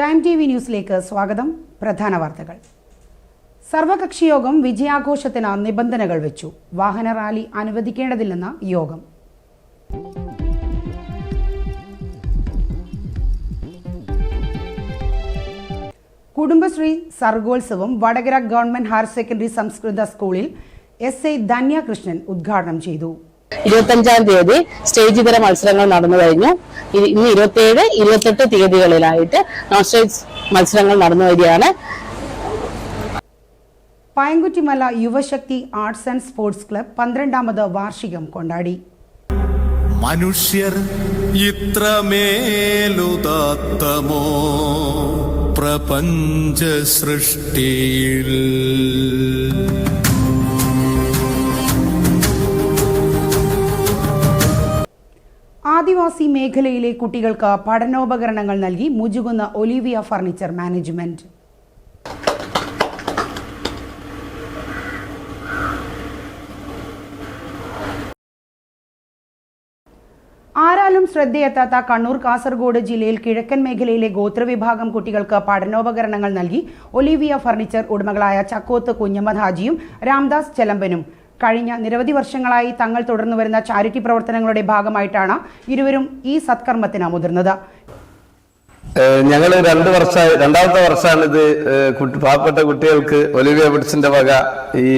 Time T V ന്യൂസിലേക്ക് സ്വാഗതം. പ്രധാന വാർത്തകൾ. സർവകക്ഷിയോഗം വിജയാഘോഷത്തിന് നിബന്ധനകൾ വെച്ചു. വാഹന റാലി അനുവദിക്കേണ്ടതില്ലെന്ന് യോഗം. കുടുംബശ്രീ സർഗോത്സവം വടകര ഗവൺമെന്റ് ഹയർ സെക്കൻഡറി സംസ്കൃത സ്കൂളിൽ എസ് ഐ ധന്യാകൃഷ്ണൻ ഉദ്ഘാടനം ചെയ്തു. ഇരുപത്തഞ്ചാം തീയതി സ്റ്റേജ് ഇതര മത്സരങ്ങൾ നടന്നു കഴിഞ്ഞു. ഇന്ന് ഇരുപത്തിയേഴ് ഇരുപത്തെട്ട് തീയതികളിലായിട്ട് നോൺ സ്റ്റേജ് മത്സരങ്ങൾ നടന്നു വരികയാണ്. Payankuttimala Yuvashakthi arts and sports club പന്ത്രണ്ടാമത് വാർഷികം കൊണ്ടാടി. മനുഷ്യർ ഇത്രമേലുദാത്തമോ? പ്രപഞ്ച സൃഷ്ടിയിൽ ആദിവാസി മേഖലയിലെ കുട്ടികൾക്ക് പഠനോപകരണങ്ങൾ നൽകി മുജുകുന്ന ഒലിവിയ ഫർണിച്ചർ മാനേജ്മെന്റ്. ആരാലും ശ്രദ്ധയെത്താത്ത കണ്ണൂർ കാസർഗോഡ് ജില്ലയിൽ കിഴക്കൻ മേഖലയിലെ ഗോത്രവിഭാഗം കുട്ടികൾക്ക് പഠനോപകരണങ്ങൾ നൽകി ഒലിവിയ ഫർണിച്ചർ ഉടമകളായ ചക്കോത്ത് കുഞ്ഞമ്മദ് ഹാജിയും രാംദാസ് ചെലമ്പനും കഴിഞ്ഞ നിരവധി വർഷങ്ങളായി തങ്ങൾ തുടർന്നു വരുന്ന ചാരിറ്റി പ്രവർത്തനങ്ങളുടെ ഭാഗമായിട്ടാണ് ഇരുവരും ഈ സത്കർമ്മത്തിന് മുതിർന്നത്. ഞങ്ങൾ രണ്ട് വർഷമായി രണ്ടാമത്തെ വർഷമാണ് ഇത് പാവപ്പെട്ട കുട്ടികൾക്ക് ഒലിവിയ ബിഡ്സിന്റെ വക ഈ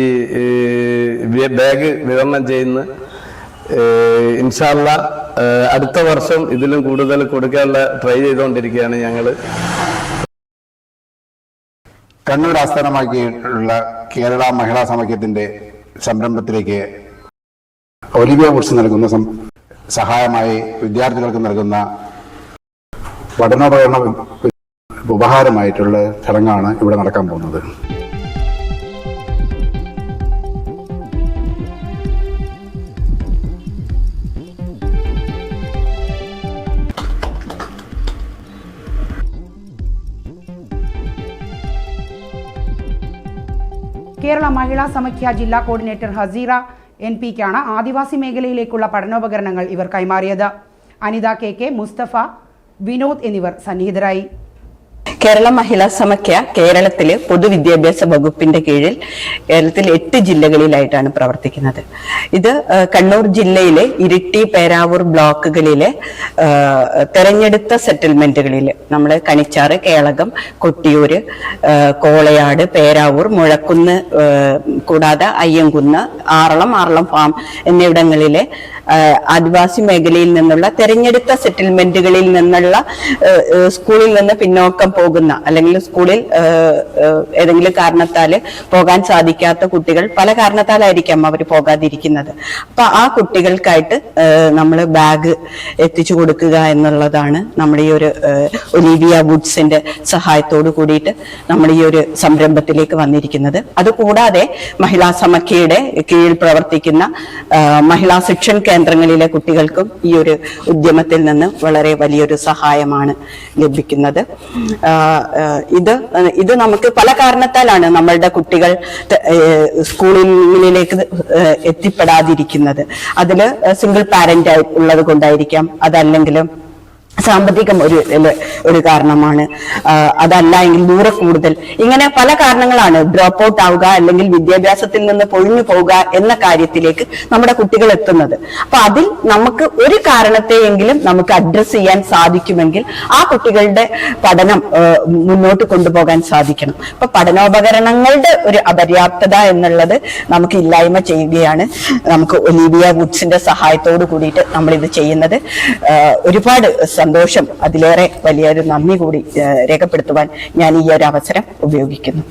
ബാഗ് വിതരണം ചെയ്യുന്ന ഇൻഷാല്ല അടുത്ത വർഷം ഇതിലും കൂടുതൽ കൊടുക്കാനുള്ള ട്രൈ ചെയ്തുകൊണ്ടിരിക്കുകയാണ് ഞങ്ങൾ കണ്ണൂർ ആസ്ഥാനമാക്കിയിട്ടുള്ള കേരള മഹിളാ സമാഖ്യത്തിന്റെ സംരംഭത്തിലേക്ക് ഒലിവിയ വുഡ്സ് നൽകുന്ന സഹായമായി വിദ്യാർത്ഥികൾക്ക് നൽകുന്ന പഠനോപകരണ ഉപഹാരമായിട്ടുള്ള ചടങ്ങാണ് ഇവിടെ നടക്കാൻ പോകുന്നത്. കേരള മഹിളാ സമഖ്യ ജില്ലാ കോർഡിനേറ്റർ ഹസീറ എൻ പിക്കാണ് ആദിവാസി മേഖലയിലേക്കുള്ള പഠനോപകരണങ്ങൾ ഇവർ കൈമാറിയത്. അനിത കെ കെ മുസ്തഫ വിനോദ് എന്നിവർ സന്നിഹിതരായി. കേരള മഹിളാ സമഖ്യ കേരളത്തിലെ പൊതുവിദ്യാഭ്യാസ വകുപ്പിന്റെ കീഴിൽ കേരളത്തിൽ എട്ട് ജില്ലകളിലായിട്ടാണ് പ്രവർത്തിക്കുന്നത്. ഇത് കണ്ണൂർ ജില്ലയിലെ ഇരിട്ടി പേരാവൂർ ബ്ലോക്കുകളിലെ തെരഞ്ഞെടുത്ത സെറ്റിൽമെന്റുകളിൽ നമ്മൾ കണിച്ചാറ് കേളകം കൊട്ടിയൂര് കോളയാട് പേരാവൂർ മുഴക്കുന്ന് കൂടാതെ അയ്യങ്കുന്ന് ആറളം ആറളം ഫാം എന്നിവിടങ്ങളിലെ ആദിവാസി മേഖലയിൽ നിന്നുള്ള തെരഞ്ഞെടുത്ത സെറ്റിൽമെന്റുകളിൽ നിന്നുള്ള സ്കൂളിൽ നിന്ന് പിന്നോക്കം പോകുന്ന അല്ലെങ്കിൽ സ്കൂളിൽ ഏതെങ്കിലും കാരണത്താൽ പോകാൻ സാധിക്കാത്ത കുട്ടികൾ പല കാരണത്താലായിരിക്കാം അവർ പോകാതിരിക്കുന്നത്. അപ്പൊ ആ കുട്ടികൾക്കായിട്ട് നമ്മൾ ബാഗ് എത്തിച്ചു കൊടുക്കുക എന്നുള്ളതാണ് നമ്മുടെ ഈ ഒരു ഒലീവിയ വുഡ്സിന്റെ സഹായത്തോട് കൂടിയിട്ട് നമ്മൾ ഈ ഒരു സംരംഭത്തിലേക്ക് വന്നിരിക്കുന്നത്. അതുകൂടാതെ മഹിളാ സമഖ്യയുടെ കീഴിൽ പ്രവർത്തിക്കുന്ന മഹിളാ ശിക്ഷൺ കേന്ദ്രങ്ങളിലെ കുട്ടികൾക്കും ഈ ഒരു ഉദ്യമത്തിൽ നിന്ന് വളരെ വലിയൊരു സഹായമാണ് ലഭിക്കുന്നത്. ഇത് ഇത് നമുക്ക് പല കാരണത്താലാണ് നമ്മളുടെ കുട്ടികൾ സ്കൂളിലേക്ക് എത്തിപ്പെടാതിരിക്കുന്നത്. അതിൽ സിംഗിൾ പാരന്റ് ഉള്ളത് കൊണ്ടായിരിക്കാം. അതല്ലെങ്കിലും സാമ്പത്തികം ഒരു ഒരു- കാരണമാണ്. അതല്ല എങ്കിൽ ദൂരെ കൂടുതൽ. ഇങ്ങനെ പല കാരണങ്ങളാണ് ഡ്രോപ്പ് ഔട്ട് ആവുക അല്ലെങ്കിൽ വിദ്യാഭ്യാസത്തിൽ നിന്ന് പൊഴിഞ്ഞു പോവുക എന്ന കാര്യത്തിലേക്ക് നമ്മുടെ കുട്ടികൾ എത്തുന്നത്. അപ്പൊ അതിൽ നമുക്ക് ഒരു കാരണത്തെയെങ്കിലും നമുക്ക് അഡ്രസ്സ് ചെയ്യാൻ സാധിക്കുമെങ്കിൽ ആ കുട്ടികളുടെ പഠനം മുന്നോട്ട് കൊണ്ടുപോകാൻ സാധിക്കണം. അപ്പൊ പഠനോപകരണങ്ങളുടെ ഒരു അപര്യാപ്തത എന്നുള്ളത് നമുക്ക് ഇല്ലായ്മ ചെയ്യുകയാണ്. നമുക്ക് ഒലീവിയ വുഡ്സിന്റെ സഹായത്തോട് കൂടിയിട്ട് നമ്മൾ ഇത് ചെയ്യുന്നത് ഒരുപാട് സന്തോഷം. അതിലേറെ വലിയൊരു നന്ദി കൂടി രേഖപ്പെടുത്തുവാൻ ഞാൻ ഈ ഒരു അവസരം ഉപയോഗിക്കുന്നു.